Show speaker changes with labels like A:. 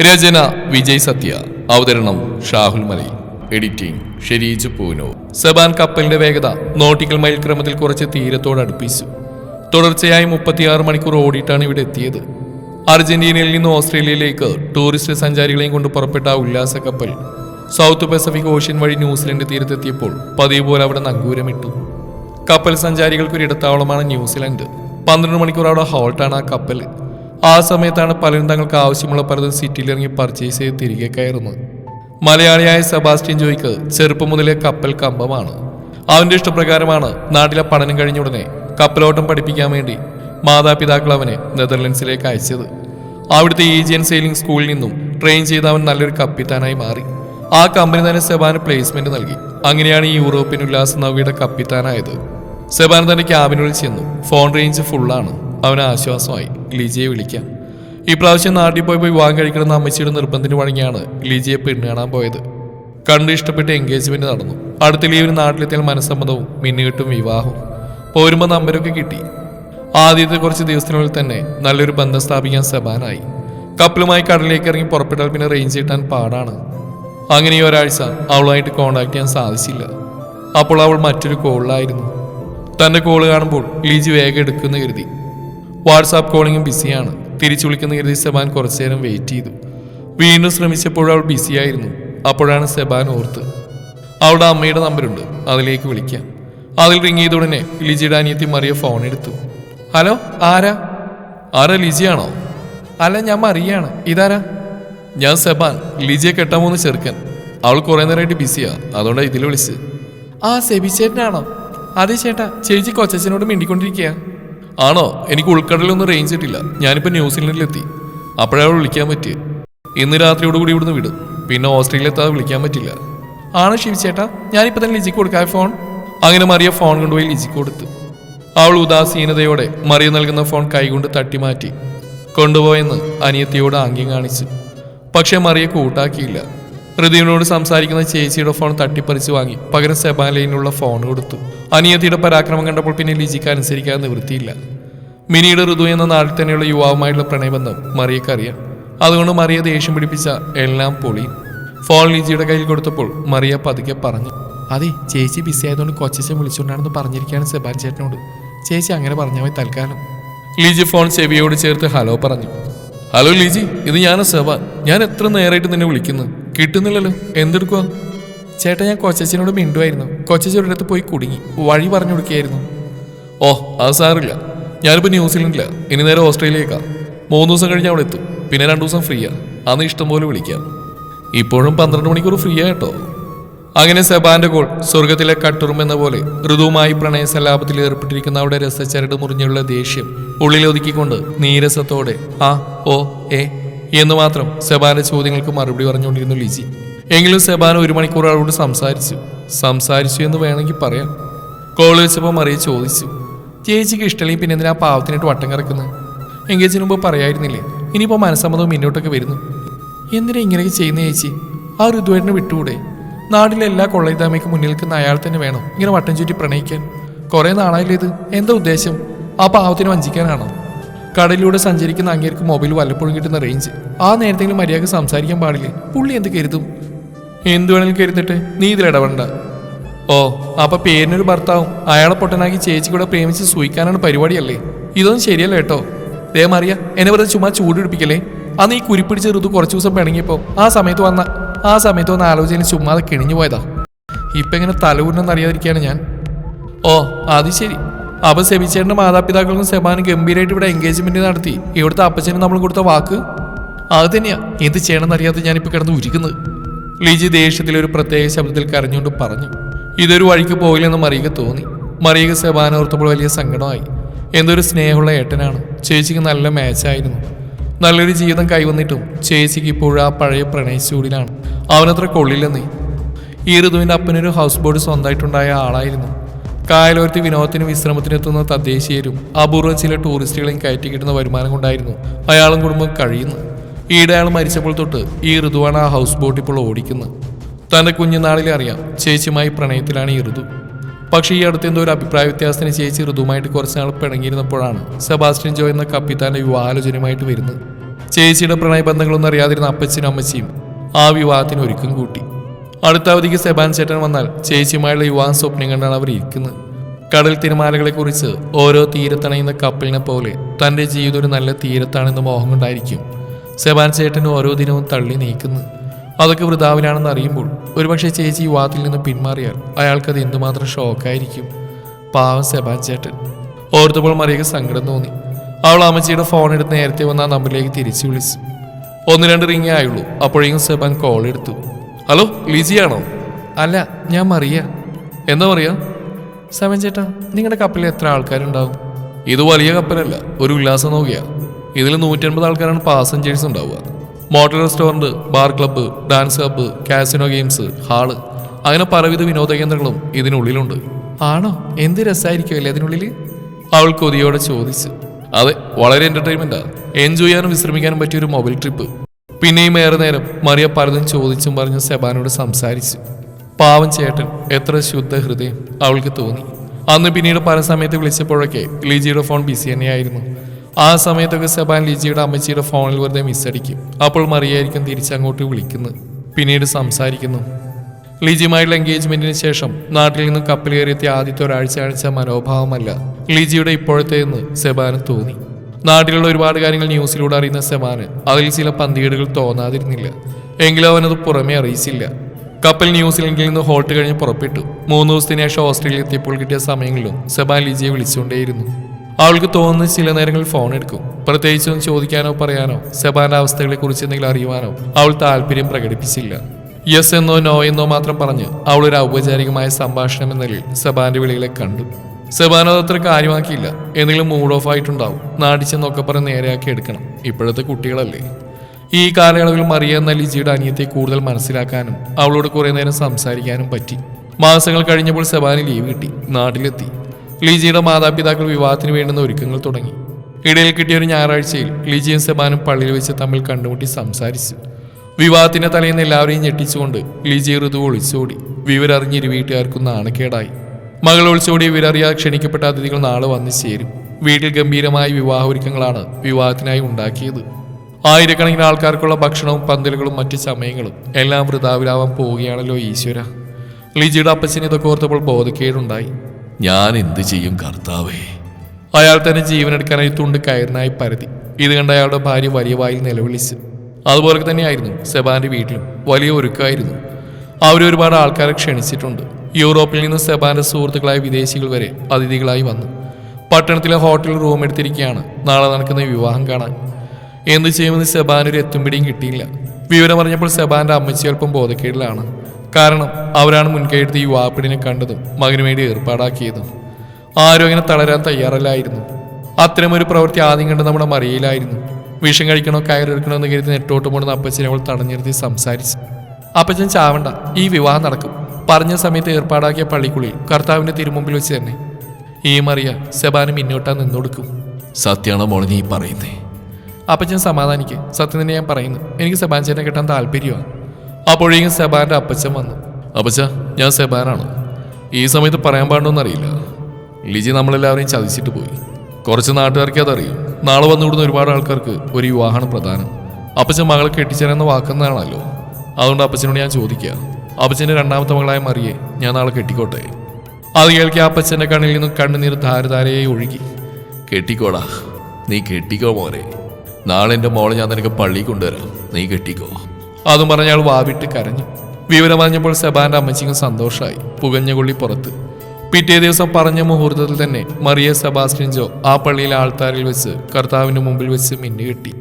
A: രചന വിജയ് സത്യ. അവതരണം ഷാഹുൽ മലി. എഡിറ്റിംഗ് ഷെരീജ് പൂനോ സബാൻ കപ്പലിന്റെ വേഗത നോട്ടിക്കൽ മൈൽ ക്രമത്തിൽ കുറച്ച് തീരത്തോട് അടുപ്പിച്ചു തുടർച്ചയായി മുപ്പത്തിയാറ് മണിക്കൂർ ഓടിയിട്ടാണ് ഇവിടെ എത്തിയത്. അർജന്റീനയിൽ നിന്ന് ഓസ്ട്രേലിയയിലേക്ക് ടൂറിസ്റ്റ് സഞ്ചാരികളെയും കൊണ്ട് പുറപ്പെട്ട ഉല്ലാസ കപ്പൽ സൗത്ത് പസഫിക് ഓഷ്യൻ വഴി ന്യൂസിലൻഡ് തീരത്തെത്തിയപ്പോൾ പതിവ് പോലെ അവിടെ നങ്കൂരമിട്ടു. കപ്പൽ സഞ്ചാരികൾക്കൊരു ഇടത്താവളമാണ് ന്യൂസിലൻഡ്. പന്ത്രണ്ട് മണിക്കൂർ അവിടെ ഹോൾട്ടാണ് ആ കപ്പൽ. ആ സമയത്താണ് പലരും തങ്ങൾക്ക് ആവശ്യമുള്ള പലതും സിറ്റിയിൽ ഇറങ്ങി പർച്ചേസ് ചെയ്ത് തിരികെ കയറുന്നത്. മലയാളിയായ സെബാസ്റ്റ്യൻ ജോയിക്ക് ചെറുപ്പം മുതലേ കപ്പൽ കമ്പമാണ്. അവന്റെ ഇഷ്ടപ്രകാരമാണ് നാട്ടിലെ പഠനം കഴിഞ്ഞ ഉടനെ കപ്പലോട്ടം പഠിപ്പിക്കാൻ വേണ്ടി മാതാപിതാക്കൾ അവനെ നെതർലൻഡ്സിലേക്ക് അയച്ചത്. അവിടുത്തെ ഈജിയൻ സെയിലിംഗ് സ്കൂളിൽ നിന്നും ട്രെയിൻ ചെയ്ത് അവൻ നല്ലൊരു കപ്പിത്താനായി മാറി. ആ കമ്പനി തന്നെ സെബാന് പ്ലേസ്മെന്റ് നൽകി. അങ്ങനെയാണ് ഈ യൂറോപ്യൻ ഉല്ലാസ നവിയുടെ കപ്പിത്താനായത്. സെബാൻ തന്റെ ക്യാബിനുള്ളിൽ ചെന്നു. ഫോൺ റേഞ്ച് ഫുള്ളാണ് അവന് ആശ്വാസമായി. ലിജിയെ വിളിക്കാം. ഇപ്രാവശ്യം നാട്ടിൽ പോയി പോയി വിവാഹം കഴിക്കണമെന്ന് അമ്മച്ചിയുടെ നിർബന്ധത്തിന് വഴങ്ങിയാണ് ലിജിയെ പെണ്ണ് കാണാൻ പോയത്. കണ്ട് ഇഷ്ടപ്പെട്ട് എൻഗേജ്മെന്റ് നടന്നു. അടുത്ത ലീവിന് നാട്ടിലെത്തിയാൽ മനസ്സമ്മതവും മിന്നുകെട്ടും വിവാഹവും. പോരുമ്പോൾ നമ്പരൊക്കെ കിട്ടി. ആദ്യത്തെ കുറച്ച് ദിവസത്തിനുള്ളിൽ തന്നെ നല്ലൊരു ബന്ധം സ്ഥാപിക്കാൻ സെബാനായി. കപ്പലുമായി കടലിലേക്ക് ഇറങ്ങി പുറപ്പെട്ടാൽ പിന്നെ റേഞ്ച് കിട്ടാൻ പാടാണ്. അങ്ങനെ ഈ ഒരാഴ്ച അവളുമായിട്ട് കോണ്ടാക്ട് ചെയ്യാൻ സാധിച്ചില്ല. അപ്പോൾ അവൾ മറ്റൊരു കോളിലായിരുന്നു തന്റെ കോൾ കാണുമ്പോൾ ലീജി വേഗം എടുക്കുമെന്ന് കരുതി. വാട്സാപ്പ് കോളിങ്ങും ബിസിയാണ്. തിരിച്ചു വിളിക്കുന്ന കരുതി സെബാൻ കുറച്ചു നേരം വെയിറ്റ് ചെയ്തു. വീണ്ടും ശ്രമിച്ചപ്പോൾ അവൾ ബിസിയായിരുന്നു. അപ്പോഴാണ് സെബാൻ ഓർത്ത്. അവളുടെ അമ്മയുടെ നമ്പറുണ്ട്. അതിലേക്ക് വിളിക്കാം. അതിൽ റിങ് ചെയ്ത ഉടനെ ലിജിയുടെ അനിയത്തി മറിയ ഫോൺ എടുത്തു. ഹലോ ആരാ? ആരാ ലിജിയാണോ? അല്ല ഞാൻ മറിയാണ് ഇതാരാ? ഞാൻ സെബാൻ. ലിജിയെ കെട്ടാൻ പോകുന്ന ചെറുക്കൻ. അവൾ കുറെ നേരമായിട്ട് ബിസിയാ. അതുകൊണ്ടാണ് ഇതിൽ വിളിച്ച് ആ സെബി ചേട്ടനാണോ അതെ ചേട്ടാ. ചേച്ചി കൊച്ചച്ഛനോട് മിണ്ടിക്കൊണ്ടിരിക്കുക ആണോ? എനിക്ക് ഉൾക്കടലൊന്നും റേഞ്ച് കിട്ടില്ല ഞാനിപ്പോൾ ന്യൂസിലൻഡിലെത്തി അപ്പോഴാണ് വിളിക്കാൻ പറ്റിയ. ഇന്ന് രാത്രിയോടുകൂടി ഇവിടുന്ന് വിടും. പിന്നെ ഓസ്ട്രേലിയ എത്താതെ വിളിക്കാൻ പറ്റില്ല. ആണോ ശിവ ചേട്ടാ ഞാനിപ്പോൾ തന്നെ ലിജിക്ക് കൊടുക്കാം ഫോൺ അങ്ങനെ മറിയ ഫോൺ കൊണ്ടുപോയി ലിജിക്ക് കൊടുത്തു. അവൾ ഉദാസീനതയോടെ മറിയ നൽകുന്ന ഫോൺ കൈകൊണ്ട് തട്ടിമാറ്റി. കൊണ്ടുപോയെന്ന് അനിയത്തിയോട് ആംഗ്യം കാണിച്ചു. പക്ഷേ മറിയ കൂട്ടാക്കിയില്ല. ഹൃദയനോട് സംസാരിക്കുന്ന ചേച്ചിയുടെ ഫോൺ തട്ടിപ്പറിച്ച് വാങ്ങി. പകരം സെബാലയിനുള്ള ഫോൺ കൊടുത്തു. അനിയത്തിയുടെ പരാക്രമം കണ്ടപ്പോൾ പിന്നെ ലിജിക്ക് അനുസരിക്കാൻ നിവൃത്തിയില്ല. മിനിയുടെ ഋതു എന്ന നാട്ടിൽ തന്നെയുള്ള യുവാവുമായിട്ടുള്ള പ്രണയബന്ധം മറിയക്കറിയാം അതുകൊണ്ട് മറിയ ദേഷ്യം പിടിപ്പിച്ച എല്ലാം പൊളി. ഫോൺ ലിജിയുടെ കയ്യിൽ കൊടുത്തപ്പോൾ മറിയ പതുക്കെ പറഞ്ഞു അതെ ചേച്ചി ബിസി ആയതുകൊണ്ട് കൊച്ചച്ഛൻ വിളിച്ചുകൊണ്ടാണെന്ന് പറഞ്ഞിരിക്കുകയാണ് സെബാൻ ചേട്ടനോട്. ചേച്ചി അങ്ങനെ പറഞ്ഞാൽ മതി തൽക്കാലം. ലിജി ഫോൺ ചെവിയോട് ചേർത്ത് ഹലോ പറഞ്ഞു. ഹലോ ലിജി ഇത് ഞാൻ സെബാൻ ഞാൻ എത്ര നേരമായിട്ട് നിന്നെ വിളിക്കുന്നു? കിട്ടുന്നില്ലല്ലോ. എന്തെടുക്കുക ചേട്ടാ ഞാൻ കൊച്ചച്ചനോട് മിണ്ടുമായിരുന്നു കൊച്ചച്ഛൻ അടുത്ത് പോയി കുടുങ്ങി. വഴി പറഞ്ഞു കൊടുക്കുകയായിരുന്നു. ഓ അത് സാറില്ല. ഞാനിപ്പോൾ ന്യൂസിലൻഡില്ല ഇനി നേരെ ഓസ്ട്രേലിയക്കാ. മൂന്ന് ദിവസം കഴിഞ്ഞ് അവിടെ എത്തും. പിന്നെ രണ്ടു ദിവസം ഫ്രീയാ. അന്ന് ഇഷ്ടം പോലെ വിളിക്കാം. ഇപ്പോഴും പന്ത്രണ്ട് മണിക്കൂർ ഫ്രീ കേട്ടോ. അങ്ങനെ സെബാന്റെ കോൾ സ്വർഗത്തിലെ കട്ടുറും എന്ന പോലെ ഋതുവുമായി പ്രണയ സലാപത്തിൽ ഏർപ്പെട്ടിരിക്കുന്ന അവിടെ രസച്ചരട് മുറിഞ്ഞുള്ള ദേഷ്യം ഉള്ളിലൊതുക്കിക്കൊണ്ട് നീരസത്തോടെ ആ ഓ എ എന്ന് മാത്രം സെബാന്റെ ചോദ്യങ്ങൾക്ക് മറുപടി പറഞ്ഞുകൊണ്ടിരുന്നു ലിജി. എങ്കിലും സെബാൻ ഒരു മണിക്കൂർ ആളോട് സംസാരിച്ചു. സംസാരിച്ചു എന്ന് വേണമെങ്കിൽ പറയാം. കോൾ വെച്ചപ്പോൾ മറിയ ചോദിച്ചു. ചേച്ചിക്ക് ഇഷ്ടമല്ലെങ്കിൽ പിന്നെ എന്തിനാ പാവത്തിനായിട്ട് വട്ടം കറക്കുന്നത്? എങ്കേജിന് മുമ്പ് പറയായിരുന്നില്ലേ? ഇനിയിപ്പോൾ മനസ്സമ്മതവും മുന്നോട്ടൊക്കെ വരുന്നു. എന്തിനാ ഇങ്ങനെയൊക്കെ ചെയ്യുന്ന ചേച്ചി? ആ ഋതുവേട്ടനെ വിട്ടുകൂടെ? നാട്ടിലെ എല്ലാ കൊള്ളയിതാമയ്ക്ക് മുന്നിൽ നിൽക്കുന്ന അയാൾ തന്നെ വേണം ഇങ്ങനെ വട്ടം ചുറ്റി പ്രണയിക്കാൻ. കുറേ നാളായില്ലേ ഇത്? എന്താ ഉദ്ദേശം? ആ പാവത്തിന് വഞ്ചിക്കാനാണോ? കടലിലൂടെ സഞ്ചരിക്കുന്ന അങ്ങേർക്ക് മൊബൈൽ വല്ലപ്പോഴും കിട്ടുന്ന റേഞ്ച് ആ നേരത്തെങ്കിലും മര്യാദ സംസാരിക്കാൻ പാടില്ലേ? പുള്ളി എന്ത് കരുതും? എന്ത് വേണമെങ്കിലും കരുതട്ടെ? നീ ഇതിൽ ഇടപെടണ്ട. ഓ അപ്പൊ പേരിനൊരു ഭർത്താവും അയാളെ പൊട്ടനാക്കി ചേച്ചി കൂടെ പ്രേമിച്ച് സൂയിക്കാനാണ് പരിപാടിയല്ലേ? ഇതൊന്നും ശരിയല്ല കേട്ടോ. ദേ മറിയ എന്നെ വെറുതെ ചുമ്മാ ചൂട് പിടിപ്പിക്കല്ലേ? അന്ന് ഈ കുരിപ്പിടിച്ച ഋതു കുറച്ച് ദിവസം പിണങ്ങിയപ്പോ ആ സമയത്ത് വന്ന ആ സമയത്ത് വന്ന ആലോചനയിൽ ചുമ്മാതെ കിണിഞ്ഞു പോയതാ. ഇപ്പൊ ഇങ്ങനെ തലവുരുന്നെന്ന് ഞാൻ. ഓ അത് ശരി. അപ്പൊ സെബിച്ചേട്ടന്റെ മാതാപിതാക്കൾക്കും സെബാനും ഗംഭീരമായിട്ട് ഇവിടെ എൻഗേജ്മെന്റ് നടത്തി. ഇവിടുത്തെ അപ്പച്ചനും നമ്മൾ കൊടുത്ത വാക്ക് അത് തന്നെയാ. എന്ത് ചെയ്യണമെന്ന് അറിയാതെ ഞാനിപ്പോ കിടന്ന് ഉരിക്കുന്നത് ലിജി ദേഷ്യത്തിൽ ഒരു പ്രത്യേക ശബ്ദത്തിൽ കരഞ്ഞുകൊണ്ട് പറഞ്ഞു. ഇതൊരു വഴിക്ക് പോയില്ലെന്ന് മറിയക്ക് തോന്നി. മറിയക്ക് സെബാൻ ഓർത്തപ്പോൾ വലിയ സങ്കടമായി. എന്തൊരു സ്നേഹമുള്ള ഏട്ടനാണ്. ചേച്ചിക്ക് നല്ല മാച്ചായിരുന്നു. നല്ലൊരു ജീവിതം കൈവന്നിട്ടും ചേച്ചിക്ക് ഇപ്പോഴും ആ പഴയ പ്രണയിച്ചൂടിലാണ് അവനത്ര കൊള്ളില്ലെന്നേ. ഈ ഋതുവിന്റെ അപ്പനൊരു ഹൗസ് ബോട്ട് സ്വന്തമായിട്ടുണ്ടായ ആളായിരുന്നു. കായലോരത്ത് വിശ്രമത്തിനും എത്തുന്ന തദ്ദേശീയരും അപൂർവം ചില ടൂറിസ്റ്റുകളെയും കയറ്റി കിട്ടുന്ന വരുമാനം കൊണ്ടായിരുന്നു അയാളും കുടുംബം കഴിയുന്നു ഈയിടെ അയാൾ മരിച്ചപ്പോൾ തൊട്ട് ഈ ഋതുവാണ് ആ ഹൗസ് ബോട്ട് ഇപ്പോൾ ഓടിക്കുന്നത്. തന്റെ കുഞ്ഞുനാളിലെ അറിയാം ചേച്ചിയുമായി പ്രണയത്തിലാണ് ഈ ഋതു. പക്ഷേ ഈ അടുത്ത് എന്തോ ഒരു അഭിപ്രായ വ്യത്യാസത്തിന് ചേച്ചി ഋതുവുമായിട്ട് കുറച്ച് നാൾ പിണങ്ങിയിരുന്നപ്പോഴാണ് സെബാസ്റ്റ്യൻ ജോ എന്ന കപ്പിത്താന്റെ വിവാഹാലോചനയുമായിട്ട് വരുന്നത്. ചേച്ചിയുടെ പ്രണയബന്ധങ്ങളൊന്നും അറിയാതിരുന്ന അപ്പച്ചനും അമ്മച്ചിയും ആ വിവാഹത്തിന് ഒരുക്കം കൂട്ടി. അടുത്ത അവധിക്ക് സെബാൻ ചേട്ടൻ വന്നാൽ ചേച്ചിയുമായുള്ള യുവാൻ സ്വപ്നം കണ്ടാണ് അവർ ഇരിക്കുന്നത്. കടൽ തിരമാലകളെക്കുറിച്ച് ഓരോ തീരത്തണയുന്ന കപ്പലിനെ പോലെ തന്റെ ജീവിതം ഒരു നല്ല തീരത്താണെന്ന് മോഹം കൊണ്ടായിരിക്കും സെബാൻ ചേട്ടൻ ഓരോ ദിനവും തള്ളി നീക്കുന്നു. അതൊക്കെ വൃതാവിലാണെന്ന് അറിയുമ്പോൾ ഒരുപക്ഷെ ചേച്ചി യുവാത്തിൽ നിന്ന് പിന്മാറിയാൽ അയാൾക്കത് എന്തുമാത്രം ഷോക്കായിരിക്കും. പാവം സെബാൻ ചേട്ടൻ. ഓർത്തപ്പോൾ മറിയക്ക് സങ്കടം തോന്നി. അവൾ അമ്മച്ചിയുടെ ഫോൺ എടുത്ത് നേരത്തെ വന്ന ആ നമ്പറിലേക്ക് തിരിച്ചു വിളിച്ചു. ഒന്ന് രണ്ട് റിങ്ങേ ആയുള്ളൂ. അപ്പോഴേക്കും സെബാൻ കോൾ എടുത്തു. ഹലോ ലിജിയാണോ? അല്ല ഞാൻ മറിയ. എന്താ മറിയ? സമൻ ചേട്ടാ നിങ്ങളുടെ കപ്പലിൽ എത്ര ആൾക്കാരുണ്ടാവും? ഇത് വലിയ കപ്പലല്ല ഒരു ഉല്ലാസം നോക്കിയാ. ഇതിൽ നൂറ്റൻപത് ആൾക്കാരാണ് പാസഞ്ചേഴ്സ് ഉണ്ടാവുക. Motel restaurant bar club dance club casino games hall. അങ്ങനെ പലവിധ വിനോദ കേന്ദ്രങ്ങളും ഇതിനുള്ളിലുണ്ട്. ആണോ? എന്ത് രസമായിരിക്കുമല്ലേ അതിനുള്ളിൽ? അവൾ കൊതിയോടെ ചോദിച്ചു. അതെ വളരെ എന്റർടൈൻമെന്റാ എൻജോയ് ചെയ്യാനും വിശ്രമിക്കാനും പറ്റിയ ഒരു മൊബൈൽ ട്രിപ്പ് പിന്നെയും ഏറെ നേരം മറിയ പലതും ചോദിച്ചും പറഞ്ഞ് സെബാനോട് സംസാരിച്ചു. പാവം ചേട്ടൻ എത്ര ശുദ്ധ ഹൃദയം അവൾക്ക് തോന്നി. അന്ന് പിന്നീട് പല സമയത്ത് വിളിച്ചപ്പോഴൊക്കെ ലിജിയുടെ ഫോൺ ബിസി തന്നെയായിരുന്നു. ആ സമയത്തൊക്കെ സെബാൻ ലിജിയുടെ അമ്മച്ചിയുടെ ഫോണിൽ വെറുതെ മിസ്സടിക്കും അപ്പോൾ മറിയായിരിക്കും തിരിച്ചങ്ങോട്ട് വിളിക്കുന്നു പിന്നീട് സംസാരിക്കുന്നു. ലിജിയുമായുള്ള എൻഗേജ്മെന്റിന് ശേഷം നാട്ടിൽ നിന്ന് കപ്പൽ കയറിയെത്തിയ ആദ്യത്തെ ഒരാഴ്ച കാണിച്ച മനോഭാവമല്ല ലിജിയുടെ ഇപ്പോഴത്തെ എന്ന് സെബാന് തോന്നി. നാട്ടിലുള്ള ഒരുപാട് കാര്യങ്ങൾ ന്യൂസിലൂടെ അറിയുന്ന സെമാന് അതിൽ ചില പന്തികേടുകൾ തോന്നാതിരുന്നില്ല. എങ്കിലും അവനത് പുറമേ അറിയിച്ചില്ല. കപ്പൽ ന്യൂസിലൻഡിൽ നിന്ന് ഹോൾട്ട് കഴിഞ്ഞ് പുറപ്പെട്ടു. മൂന്ന് ദിവസത്തിന് ശേഷം ഓസ്ട്രേലിയ എത്തിയപ്പോൾ കിട്ടിയ സമയങ്ങളിലും സെബാൻ ലിജിയെ വിളിച്ചുകൊണ്ടേയിരുന്നു. അവൾക്ക് തോന്നുന്ന ചില നേരങ്ങളിൽ ഫോൺ എടുക്കും. പ്രത്യേകിച്ചൊന്നും ചോദിക്കാനോ പറയാനോ സെബാന്റെ അവസ്ഥകളെ കുറിച്ച് എന്തെങ്കിലും അറിയുവാനോ അവൾ താല്പര്യം പ്രകടിപ്പിച്ചില്ല. യെസ് എന്നോ നോ എന്നോ മാത്രം പറഞ്ഞ് അവൾ ഒരു ഔപചാരികമായ സംഭാഷണം എന്ന നിലയിൽ സെബാന്റെ വിളികളെ കണ്ടു. അത് അത്ര കാര്യമാക്കിയില്ല. എന്തെങ്കിലും മൂഡ് ഓഫ് ആയിട്ടുണ്ടാവും. നാടിച്ചെന്നൊക്കെ പറഞ്ഞ് നേരെയാക്കി എടുക്കണം. ഇപ്പോഴത്തെ കുട്ടികളല്ലേ. ഈ കാലയളവിൽ മറിയ എന്ന ലിജിയുടെ അനിയത്തെ കൂടുതൽ മനസ്സിലാക്കാനും അവളോട് കുറേ നേരം സംസാരിക്കാനും പറ്റി. മാസങ്ങൾ കഴിഞ്ഞപ്പോൾ സെബാന് ലീവ് കിട്ടി. നാട്ടിലെത്തി. ലിജിയുടെ മാതാപിതാക്കൾ വിവാഹത്തിന് വേണ്ടുന്ന ഒരുക്കങ്ങൾ തുടങ്ങി. ഇടയിൽ കിട്ടിയ ഒരു ഞായറാഴ്ചയിൽ ലിജിയും സെബാനും പള്ളിയിൽ വെച്ച് തമ്മിൽ കണ്ടുമുട്ടി സംസാരിച്ചു. വിവാഹത്തിന്റെ തലേന്ന് എല്ലാവരെയും ഞെട്ടിച്ചുകൊണ്ട് ലിജി ഋതു ഒളിച്ചോടി. വിവരറിഞ്ഞിരു വീട്ടുകാർക്കും നാണക്കേടായി. മകൾ ഒളിച്ചോടിയ വിവരറിയാതെ ക്ഷണിക്കപ്പെട്ട അതിഥികൾ നാളെ വന്നു ചേരും. വീട്ടിൽ ഗംഭീരമായ വിവാഹ ഒരുക്കങ്ങളാണ് വിവാഹത്തിനായി ഉണ്ടാക്കിയത്. ആയിരക്കണക്കിന് ആൾക്കാർക്കുള്ള ഭക്ഷണവും പന്തലുകളും മറ്റു സമയങ്ങളും എല്ലാം വൃതാവിലാവാൻ പോവുകയാണല്ലോ ഈശ്വര. ലിജിയുടെ അപ്പച്ചനെ ഇതൊക്കെ ഓർത്തപ്പോൾ ബോധക്കേടുണ്ടായി.
B: ഞാൻ എന്ത് ചെയ്യും കർത്താവേ?
A: അയാൾ തന്നെ ജീവനെടുക്കാനായി തുണ്ട് കയറിനായി പരതി. ഇത് കണ്ട അയാളുടെ ഭാര്യ വലിയ വായിൽ നിലവിളിച്ചു. അതുപോലെ തന്നെയായിരുന്നു സെബാന്റെ വീട്ടിലും വലിയ ഒരുക്കമായിരുന്നു അവരൊരുപാട് ആൾക്കാരെ ക്ഷണിച്ചിട്ടുണ്ട്. യൂറോപ്പിൽ നിന്ന് സെബാന്റെ സുഹൃത്തുക്കളായ വിദേശികൾ വരെ അതിഥികളായി വന്നു. പട്ടണത്തിലെ ഹോട്ടൽ റൂം എടുത്തിരിക്കുകയാണ് നാളെ നടക്കുന്ന വിവാഹം കാണാൻ. എന്ത് ചെയ്യുമെന്ന് സെബാനൊരു എത്തും പിടിയും കിട്ടിയില്ല. വിവരം അറിഞ്ഞപ്പോൾ സെബാന്റെ അമ്മച്ചി അല്പം ബോധക്കേടിലാണ്. കാരണം അവരാണ് മുൻകൈയെടുത്ത് ഈ വാപ്പിടിനെ കണ്ടതും മകന് വേണ്ടി ഏർപ്പാടാക്കിയതും. ആരും അങ്ങനെ തളരാൻ തയ്യാറല്ലായിരുന്നു. അത്തരമൊരു പ്രവൃത്തി ആദ്യം കണ്ട് നമ്മുടെ മറിയയിലായിരുന്നു. വിഷം കഴിക്കണോ കയറെടുക്കണോ എന്ന് കരുതി നെട്ടോട്ട് പോണെന്ന് അപ്പച്ചനെ അവൾ തടഞ്ഞിരുത്തി സംസാരിച്ചു. അപ്പച്ചൻ ചാവണ്ട ഈ വിവാഹം നടക്കും. പറഞ്ഞ സമയത്ത് ഏർപ്പാടാക്കിയ പള്ളിക്കുളി കർത്താവിന്റെ തിരുമുമ്പിൽ വെച്ച് തന്നെ ഈ മറിയ സെബാന് മുന്നോട്ടാ നിന്നൊടുക്കും.
B: സത്യാണോ മോളെ നീ പറയുന്നേ?
A: അപ്പച്ചൻ സമാധാനിക്ക്. സത്യം തന്നെ ഞാൻ പറയുന്നു. എനിക്ക് സെബാൻ ചേട്ടനെ കിട്ടാൻ താല്പര്യമാണ് അപ്പോഴേക്കും സെബാന്റെ അപ്പച്ചൻ വന്നു.
B: അപ്പച്ച ഞാൻ സെബാനാണ്?
A: ഈ സമയത്ത് പറയാൻ പാടുന്നറിയില്ല ലിജി നമ്മളെല്ലാവരെയും ചതിച്ചിട്ട് പോയി. കുറച്ച് നാട്ടുകാർക്ക് അതറിയും. നാളെ വന്നുവിടുന്ന ഒരുപാട് ആൾക്കാർക്ക് ഒരു വിവാഹമാണ് പ്രധാനം. അപ്പച്ചൻ മകളെ കെട്ടിച്ചേരാന്ന് വാക്കുന്നതാണല്ലോ അതുകൊണ്ട് അപ്പച്ചനോട് ഞാൻ ചോദിക്കുക അപ്പച്ചന്റെ രണ്ടാമത്തെ മകളായ മറിയെ ഞാൻ നാളെ കെട്ടിക്കോട്ടെ. അത് കേൾക്കി അപ്പച്ചന്റെ കണ്ണിൽ നിന്നും കണ്ണുനീർ ധാരധാരയായി ഒഴുകി.
B: കെട്ടിക്കോടാ നീ കെട്ടിക്കോ മോനെ. നാളെ എന്റെ മോളെ ഞാൻ നിനക്ക് പള്ളി കൊണ്ടുവരാം. നീ കെട്ടിക്കോ.
A: അതും പറഞ്ഞ അയാൾ വാവിട്ട് കരഞ്ഞു. വിവരം അറിഞ്ഞപ്പോൾ സെബാന്റെ അമ്മച്ചിക്കും സന്തോഷമായി പുകഞ്ഞ കൊള്ളി പുറത്ത്. പിറ്റേ ദിവസം പറഞ്ഞ മുഹൂർത്തത്തിൽ തന്നെ മറിയ സെബാസ്റ്റിൻജോ ആ പള്ളിയിലെ ആൾത്താരിൽ വെച്ച് കർത്താവിന്റെ മുമ്പിൽ വെച്ച് മിന്നുകെട്ടി.